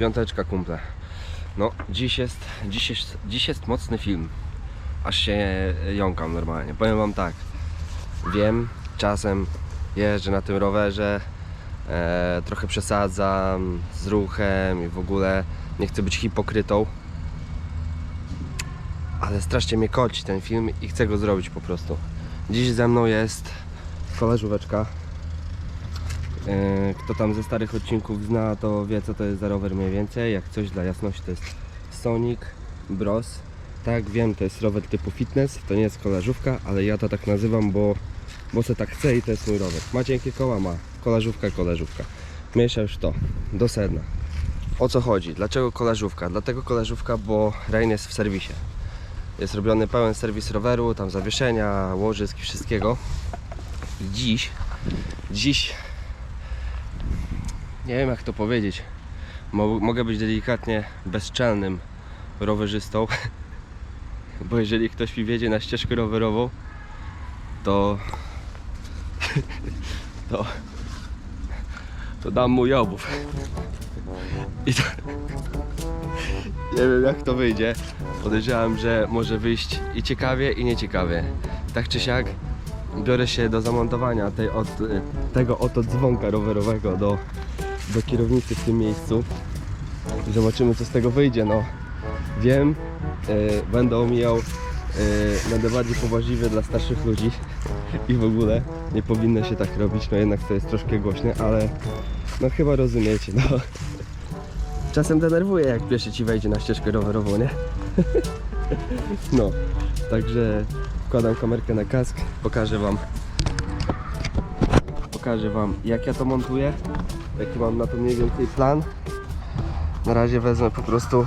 Piąteczka kumple. No, dziś jest, dziś jest, dziś jest mocny film. Aż się jąkam normalnie. Powiem wam tak. Wiem, czasem jeżdżę na tym rowerze, e, trochę przesadzam z ruchem i w ogóle nie chcę być hipokrytą. Ale strasznie mnie koci ten film i chcę go zrobić po prostu. Dziś ze mną jest koleżóweczka. E, Kto tam ze starych odcinków zna, to wie co to jest za rower mniej więcej. Jak coś dla jasności to jest Sonic Bros. Tak, wiem, to jest rower typu fitness, to nie jest kolażówka, ale ja to tak nazywam, bo, bo se tak chcę i to jest mój rower. Ma cienkie koła, ma kolażówka, kolażówka. Mniejsza już to, do sedna. O co chodzi? Dlaczego kolażówka? Dlatego kolażówka, bo Rain jest w serwisie. Jest robiony pełen serwis roweru, tam zawieszenia, łożysk i wszystkiego. I dziś, dziś nie wiem jak to powiedzieć. Mo- mogę być delikatnie bezczelnym rowerzystą, bo jeżeli ktoś mi wiedzie na ścieżkę rowerową, to to to dam mu jobów. I to nie wiem jak to wyjdzie. Podejrzewam, że może wyjść i ciekawie i nieciekawie. Tak czy siak biorę się do zamontowania tej od, tego oto dzwonka rowerowego do do kierownicy w tym miejscu i zobaczymy co z tego wyjdzie. No wiem, e, będę omijał, e, będę bardziej poważliwy dla starszych ludzi i w ogóle nie powinno się tak robić, no jednak to jest troszkę głośne, ale no chyba rozumiecie, no. Czasem denerwuje jak pieszy ci wejdzie na ścieżkę rowerową, nie? No, także wkładam kamerkę na kask, pokażę wam pokażę wam jak ja to montuję jaki mam na to mniej więcej plan? Na razie wezmę po prostu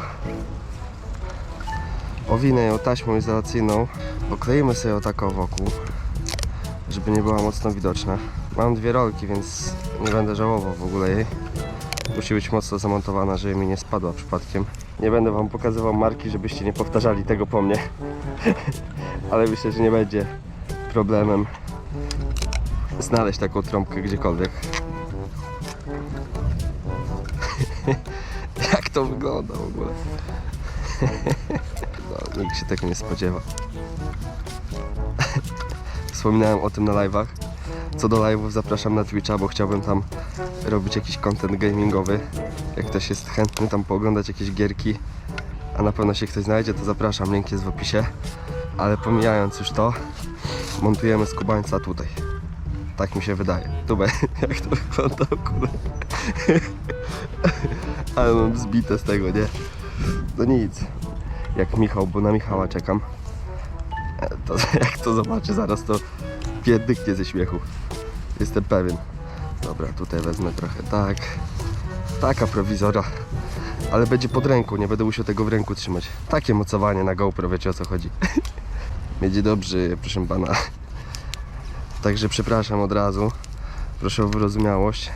owinę ją taśmą izolacyjną okleimy sobie ją taką wokół żeby nie była mocno widoczna. Mam dwie rolki więc nie będę żałował w ogóle jej. Musi być mocno zamontowana żeby mi nie spadła przypadkiem. Nie będę wam pokazywał marki żebyście nie powtarzali tego po mnie. Ale myślę, że nie będzie problemem znaleźć taką trąbkę gdziekolwiek. Jak to wygląda w ogóle? No, nikt się tego nie spodziewa. Wspominałem o tym na live'ach. Co do live'ów zapraszam na Twitcha, bo chciałbym tam robić jakiś content gamingowy. Jak ktoś jest chętny tam pooglądać jakieś gierki, a na pewno się ktoś znajdzie, to zapraszam, link jest w opisie. Ale pomijając już to, montujemy skubańca tutaj. Tak mi się wydaje. Tu jak to wygląda ogóle. Ale mam zbite z tego, nie? No nic. Jak Michał, bo na Michała czekam. E, To jak to zobaczy zaraz, to pierdyknie ze śmiechu. Jestem pewien. Dobra, tutaj wezmę trochę tak. Taka prowizora. Ale będzie pod ręką, nie będę musiał tego w ręku trzymać. Takie mocowanie na GoPro, wiecie o co chodzi. Będzie dobrze, proszę pana. Także przepraszam od razu. Proszę o wyrozumiałość.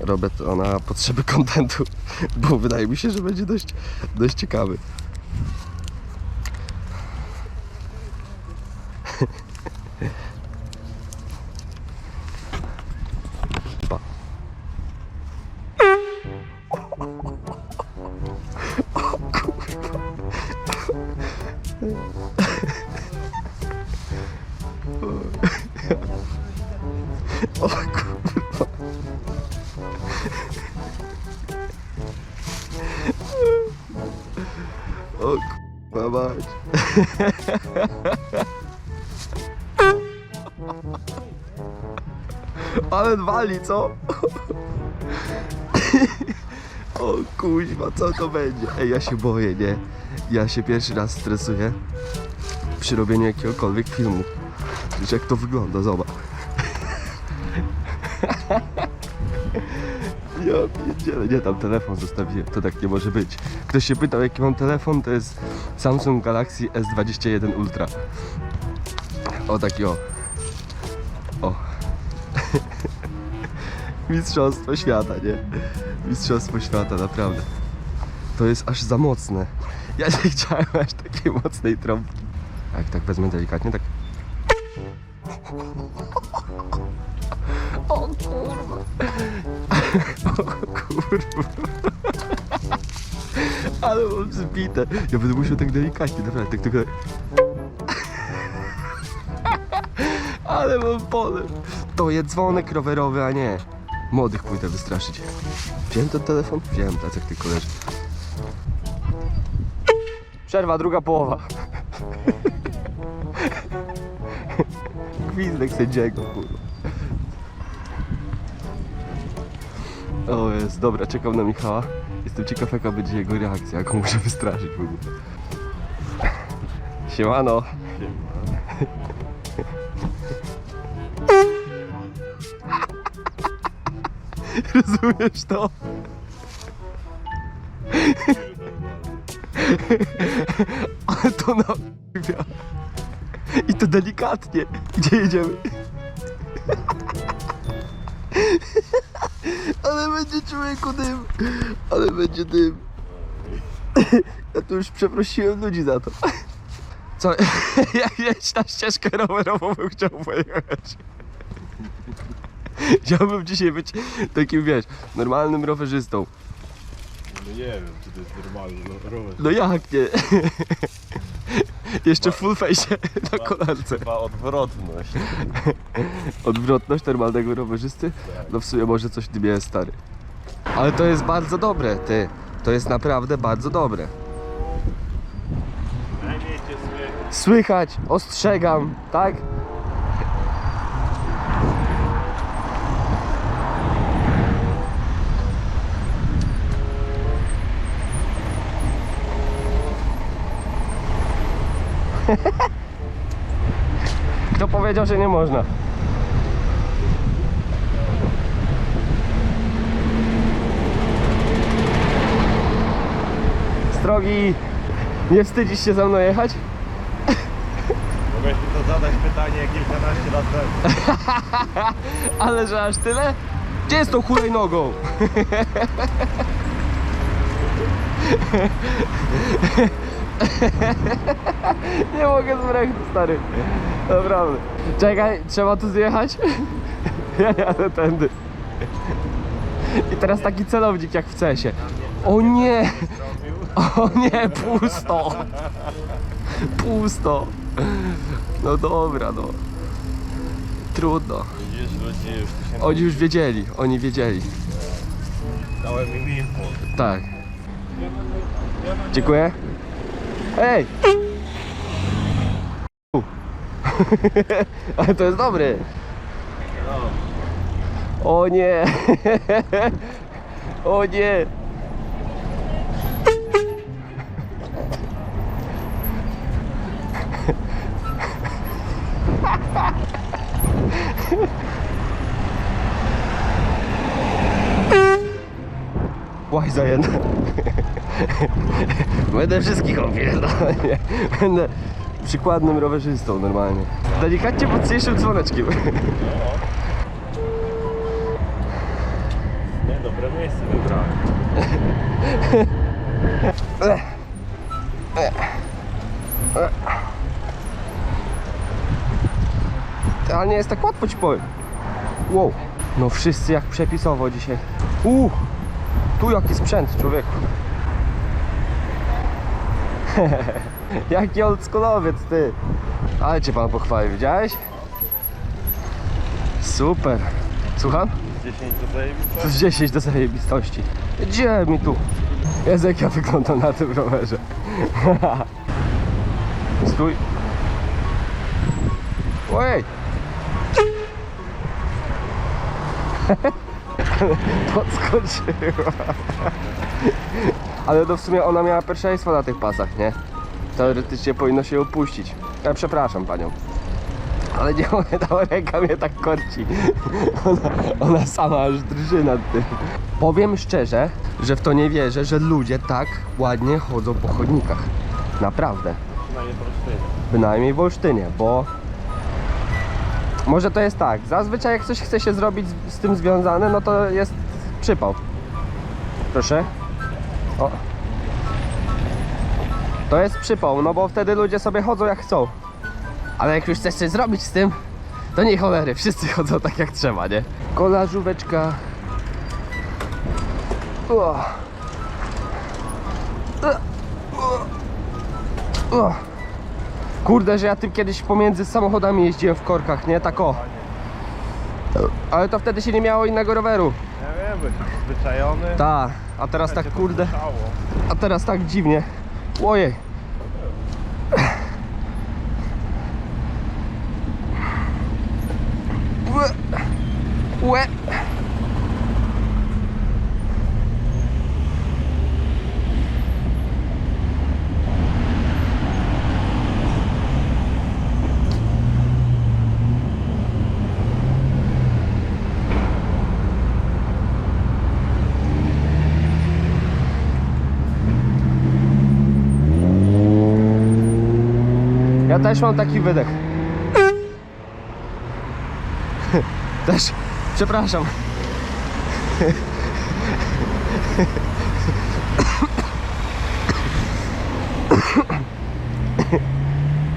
Robię to na potrzeby kontentu, bo wydaje mi się, że będzie dość, dość ciekawy. O kurwa mać. Ale wali, co? O kuźwa, co to będzie? Ej, ja się boję, nie? Ja się pierwszy raz stresuję przy robieniu jakiegokolwiek filmu. Wiesz jak to wygląda, zobacz. Ja pierdzielę, nie tam telefon zostawiłem, to tak nie może być. Ktoś się pytał jaki mam telefon, to jest Samsung Galaxy S21 Ultra. O taki o. O. Mistrzostwo świata, nie? Mistrzostwo świata, naprawdę. To jest aż za mocne. Ja nie chciałem aż takiej mocnej trąbki. Jak tak wezmę delikatnie, tak... O kurwa. O kurwa. Ale mam zbite. Ja będę musiał tak delikatnie, naprawdę, tak tylko... Ale mam pole. To jest dzwonek rowerowy, a nie. Młodych pójdę wystraszyć. Wziąłem ten telefon? Wziąłem, jak tylko leży. Przerwa, druga połowa. Gwizdek sędziego, kurwa. O jest, dobra, czekam na Michała. Jestem ciekaw jaka będzie jego reakcja, jaką muszę wystraszyć w ogóle. Siemano. Rozumiesz to? Ale to na I to delikatnie. Gdzie jedziemy? Ale będzie człowieku dym. Ale będzie dym. Ja tu już przeprosiłem ludzi za to. Co? Jak jeść na ścieżkę rowerową bym chciał pojechać. Chciałbym dzisiaj być takim, wiesz, normalnym rowerzystą. No nie wiem, czy to jest normalny no, rower. No jak nie? Jeszcze full face na kolarce. Chyba odwrotność. Odwrotność normalnego rowerzysty? No w sumie może coś tym jest stary. Ale to jest bardzo dobre, ty. To jest naprawdę bardzo dobre. Najmniej cię słychać. Słychać, ostrzegam, tak? Kto powiedział, że nie można? Strogi, nie wstydzisz się za mną jechać? Mogłeś mi to zadać pytanie kilkanaście lat temu. Ale że aż tyle? Gdzie jest tą hulajnogą? Nie mogę z brechtu, stary. Naprawdę. Czekaj, trzeba tu zjechać? Ja jadę tędy. I teraz taki celownik jak w cesie. O nie! O nie, pusto! Pusto! No dobra, no. Trudno. Oni już wiedzieli, oni wiedzieli. dałem im info. Tak. Dziękuję. Ej! Ale to jest dobry. O nie! O nie! Łaj za jedno. Będę wszystkich opierdol, nie. Będę przykładnym rowerzystą normalnie. Delikatnie mocniejszym dzwoneczkiem. Nie, dobre miejsce wybrałem. Ale nie jest tak łatwo ci powiem. Wow. No wszyscy jak przepisowo dzisiaj. Uh, tu jaki sprzęt, człowieku. jaki oldschoolowiec, ty. Ale cię pan pochwalił, widziałeś? Super. Słucham? 10 do zajebista. Z 10 do zajebistości. Gdzie mi tu? Jezu, jak ja wyglądam na tym rowerze. Stój. Ojej. Podskoczyła. Ale to w sumie ona miała pierwszeństwo na tych pasach, nie? Teoretycznie powinno się ją puścić. Ja przepraszam panią. Ale nie mogę, ta ręka mnie tak korci. Ona, ona sama aż drży nad tym. Powiem szczerze, że w to nie wierzę, że ludzie tak ładnie chodzą po chodnikach. Naprawdę. Przynajmniej prostynie. Bynajmniej w Olsztynie, bo może to jest tak, zazwyczaj jak coś chce się zrobić z, z tym związane, no to jest przypał. Proszę. O. To jest przypał, no bo wtedy ludzie sobie chodzą jak chcą. Ale jak już chcesz coś zrobić z tym, to nie cholery, wszyscy chodzą tak jak trzeba, nie? Kolażóweczka. O. O. Kurde, że ja tym kiedyś pomiędzy samochodami jeździłem w korkach, nie? Tak o. Ale to wtedy się nie miało innego roweru. Przyzwyczajony. Tak, a teraz tak kurde, a teraz tak dziwnie. Ojej. Łe. Łe. Też mam taki wydech. Też, przepraszam.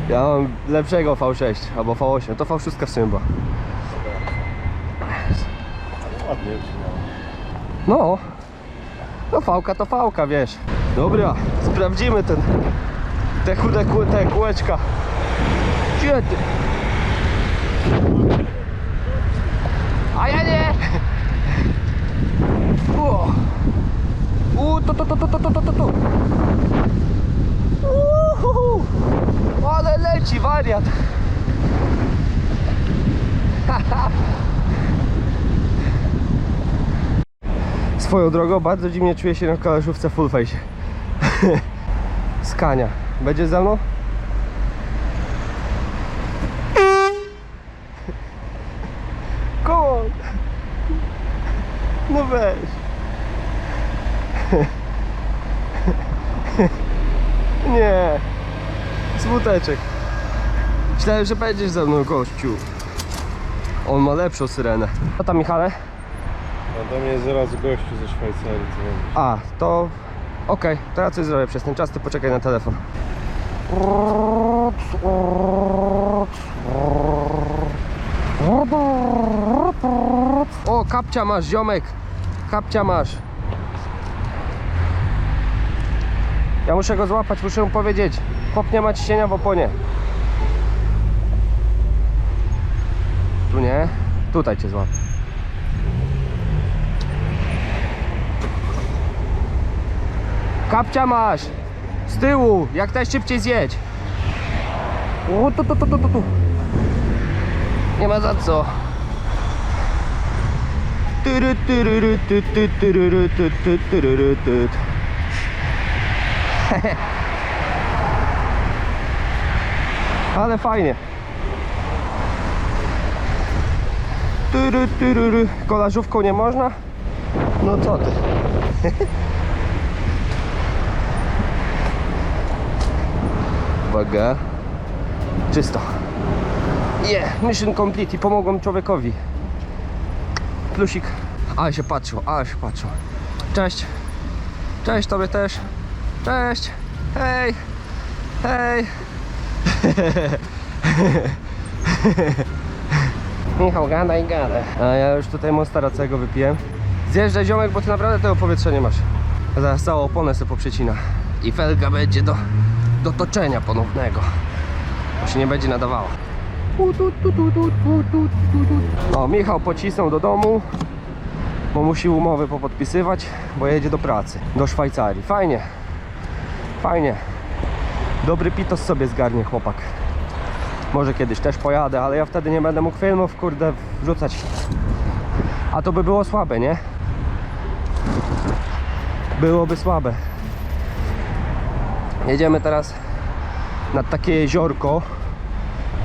Ja mam lepszego V6 albo V8, to V6 w sumie była. Ładnie. No, no fałka to fałka, wiesz. Dobra, sprawdzimy ten, te chude kół, te kółeczka. Ty? A ja! U, to, to, to, to, to, to, to, to, to. Uhuhu. Ale leci wariat! Swoją drogą bardzo dziwnie czuję się na koleżówce full face. Skania. Będzie ze mną? Come on. No weź. Nie. Smuteczek. Myślałem, że będziesz ze mną gościu. On ma lepszą syrenę. Co tam Michale? No do mnie zaraz gościu ze Szwajcarii dzwoni. A, to okej, to ja coś zrobię przez ten czas, ty poczekaj na telefon. O, kapcia masz, ziomek. Kapcia masz. Ja muszę go złapać, muszę mu powiedzieć. Chłop nie ma ciśnienia w oponie. Tu nie, tutaj cię złapię. Kapcia masz! Z tyłu! Jak najszybciej zjedź! O, tu, tu, tu, tu, tu. Nie ma za co. Tyry, tyryry, ty, ty, tyryry, ty, ty, tyryry, ty. Ale fajnie. Tyry, tyryry. Kolażówką nie można? No co ty? Uwaga. Czysto. Yeah, mission complete i pomogłem człowiekowi. Plusik. Ale się patrzył, ale się patrzył. Cześć. Cześć tobie też. Cześć. Hej. Hej. Michał, gada i gada. A ja już tutaj monsteracego wypiłem. Zjeżdżaj ziomek, bo ty naprawdę tego powietrza nie masz. A Zaraz całą oponę sobie poprzecina. I felga będzie do, do toczenia ponownego. Bo się nie będzie nadawała. No, Michał pocisnął do domu, bo musi umowy popodpisywać, bo jedzie do pracy, do Szwajcarii. Fajnie, fajnie. Dobry pitos sobie zgarnie chłopak. Może kiedyś też pojadę, ale ja wtedy nie będę mógł filmów, kurde, wrzucać. A to by było słabe, nie? Byłoby słabe. Jedziemy teraz nad takie jeziorko,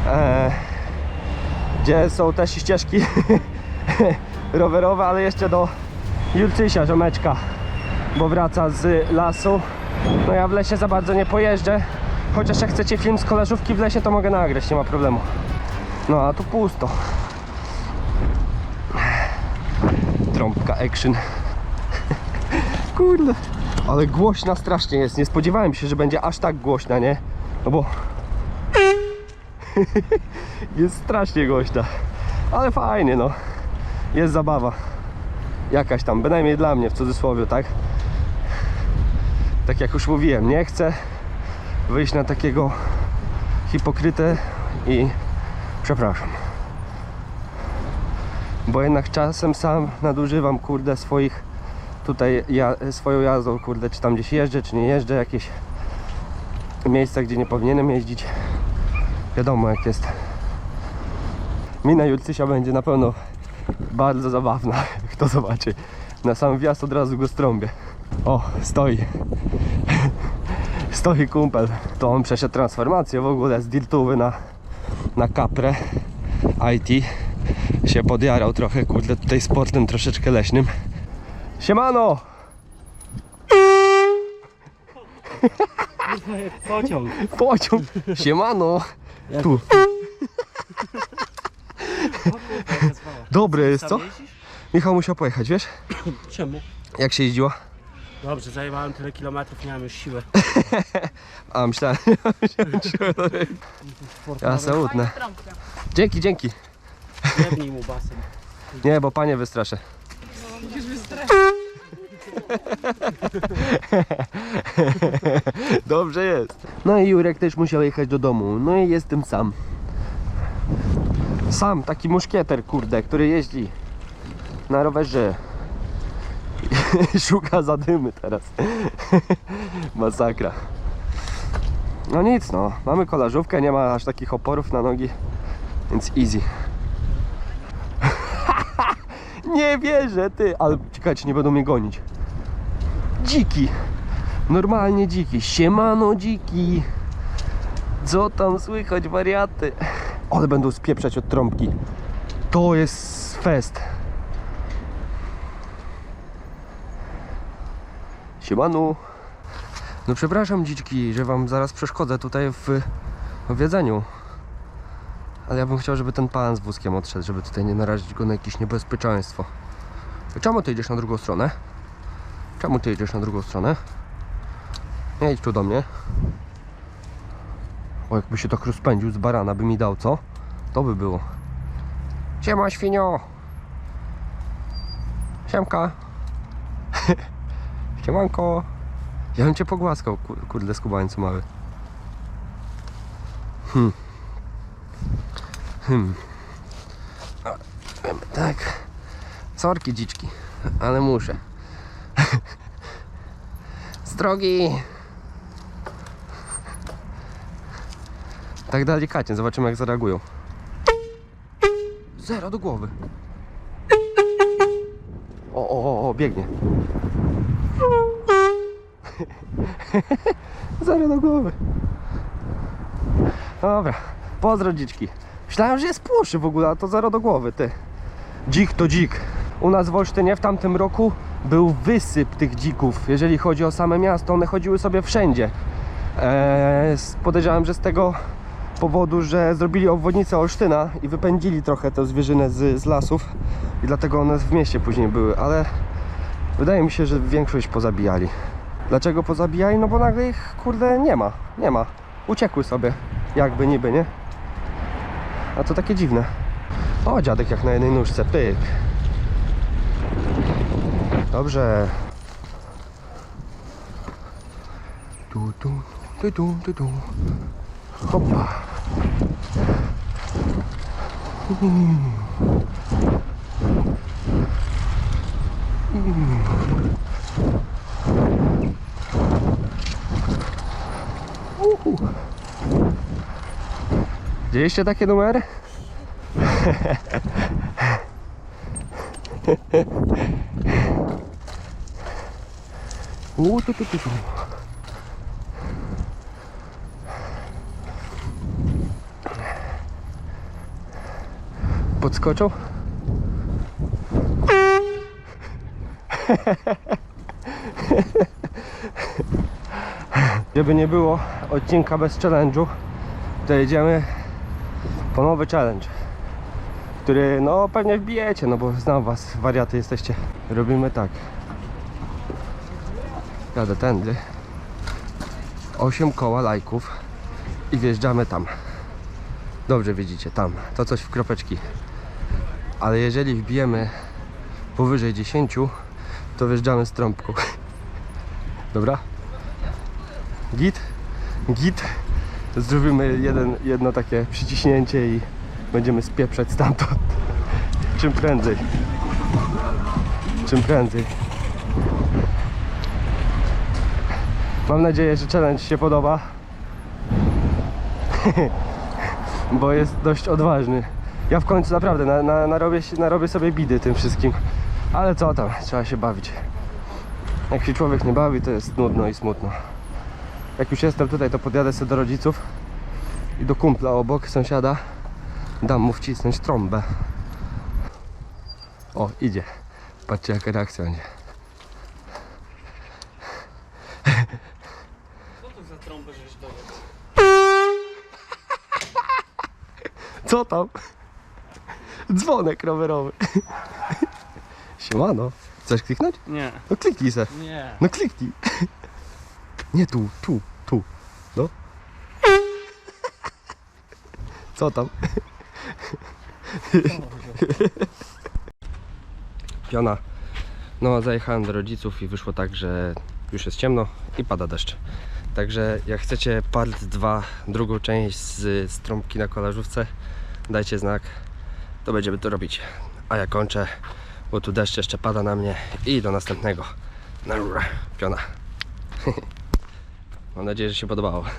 e, gdzie są też ścieżki rowerowe, ale jeszcze do Julczysia, ziomeczka, bo wraca z lasu. No ja w lesie za bardzo nie pojeżdżę, chociaż jak chcecie film z koleżówki w lesie, to mogę nagrać, nie ma problemu. No a tu pusto. Trąbka action. Kurde. Ale głośna strasznie jest. Nie spodziewałem się, że będzie aż tak głośna, nie? No bo jest strasznie głośna. Ale fajnie, no. Jest zabawa. Jakaś tam, bynajmniej dla mnie w cudzysłowie, tak? Tak jak już mówiłem, nie chcę wyjść na takiego hipokrytę i przepraszam. Bo jednak czasem sam nadużywam, kurde, swoich tutaj ja, swoją jazdą, kurde, czy tam gdzieś jeżdżę, czy nie jeżdżę, jakieś miejsca, gdzie nie powinienem jeździć. Wiadomo jak jest. Mina Julcysia będzie na pewno bardzo zabawna, kto zobaczy. Na sam wjazd od razu go strąbię. O, stoi. Stoi kumpel. To on przeszedł transformację w ogóle z dirtowy na, na kaprę IT. Się podjarał trochę, kurde, tutaj sportem troszeczkę leśnym. Siemano! Pociąg. Pociąg! Siemano! Tu. Dobre jest, co? Michał musiał pojechać, wiesz? Czemu? Jak się jeździło? Dobrze, zajebałem tyle kilometrów, nie mam już siły. A, myślałem, ja se utnę. Dzięki, dzięki. Jebnij mu basen. Nie, bo panie wystraszę. Dobrze jest. No i Jurek też musiał jechać do domu. No i jestem sam. Sam, taki muszkieter, kurde, który jeździ na rowerze. Szuka zadymy teraz. Masakra. No nic, no. Mamy kolażówkę, nie ma aż takich oporów na nogi, więc easy. Nie wierzę, ty! Ale ciekawe, czy nie będą mnie gonić. Dziki! Normalnie dziki. Siemano dziki! Co tam słychać, wariaty? Ale będą spieprzać od trąbki. To jest fest. Siemanu! No przepraszam dziczki, że wam zaraz przeszkodzę tutaj w, jedzeniu. Ale ja bym chciał, żeby ten pan z wózkiem odszedł, żeby tutaj nie narazić go na jakieś niebezpieczeństwo. Czemu ty idziesz na drugą stronę? Czemu ty idziesz na drugą stronę? Nie idź tu do mnie. O, jakby się tak rozpędził z barana, by mi dał, co? To by było. Siema, świnio! Siemka! Siemanko! Ja bym cię pogłaskał, kur- kurde, skubańcu mały. Hmm. Hmm. Tak. Sorki dziczki, ale muszę. Z drogi. Tak delikatnie, zobaczymy jak zareagują. Zero do głowy. O, o, o, o biegnie. Zero do głowy. Dobra, pozdro dziczki. Myślałem, że jest płoszy w ogóle, a to zero do głowy, ty. Dzik to dzik. U nas w Olsztynie w tamtym roku był wysyp tych dzików. Jeżeli chodzi o same miasto, one chodziły sobie wszędzie. Eee, że z tego powodu, że zrobili obwodnicę Olsztyna i wypędzili trochę tę zwierzynę z, z lasów i dlatego one w mieście później były, ale wydaje mi się, że większość pozabijali. Dlaczego pozabijali? No bo nagle ich, kurde, nie ma. Nie ma. Uciekły sobie. Jakby niby, nie? A to takie dziwne. O, dziadek jak na jednej nóżce, pyk. Dobrze. Tu, tu, tu, tu, tu, tu. Hopa. Mm. Mm. Widzieliście takie numery? U, tu, tu, tu, tu. Podskoczył? Żeby nie było odcinka bez challenge'u, to jedziemy po nowy challenge, który no pewnie wbijecie, no bo znam was, wariaty jesteście. Robimy tak. Jadę tędy. 8 koła lajków i wjeżdżamy tam. Dobrze widzicie, tam. To coś w kropeczki. Ale jeżeli wbijemy powyżej 10, to wjeżdżamy z trąbką. Dobra? Git? Git? Zrobimy jeden, jedno takie przyciśnięcie i będziemy spieprzać stamtąd. Czym prędzej. Czym prędzej. Mam nadzieję, że challenge się podoba. Bo jest dość odważny. Ja w końcu naprawdę na, na, narobię, narobię sobie bidy tym wszystkim. Ale co tam, trzeba się bawić. Jak się człowiek nie bawi, to jest nudno i smutno. Jak już jestem tutaj, to podjadę sobie do rodziców i do kumpla obok, sąsiada. Dam mu wcisnąć trąbę. O, idzie. Patrzcie jaka reakcja będzie. Co to za trąbę, żeś? Co tam? Dzwonek rowerowy. Siemano. Chcesz kliknąć? Nie. No kliknij se. Nie. No kliknij. Nie tu, tu, tu. No. Co tam? Piona. No, zajechałem do rodziców i wyszło tak, że już jest ciemno i pada deszcz. Także jak chcecie part 2, drugą część z, z trąbki na kolażówce, dajcie znak, to będziemy to robić. A ja kończę, bo tu deszcz jeszcze pada na mnie i do następnego. Na piona. Mam nadzieję, że się podobało.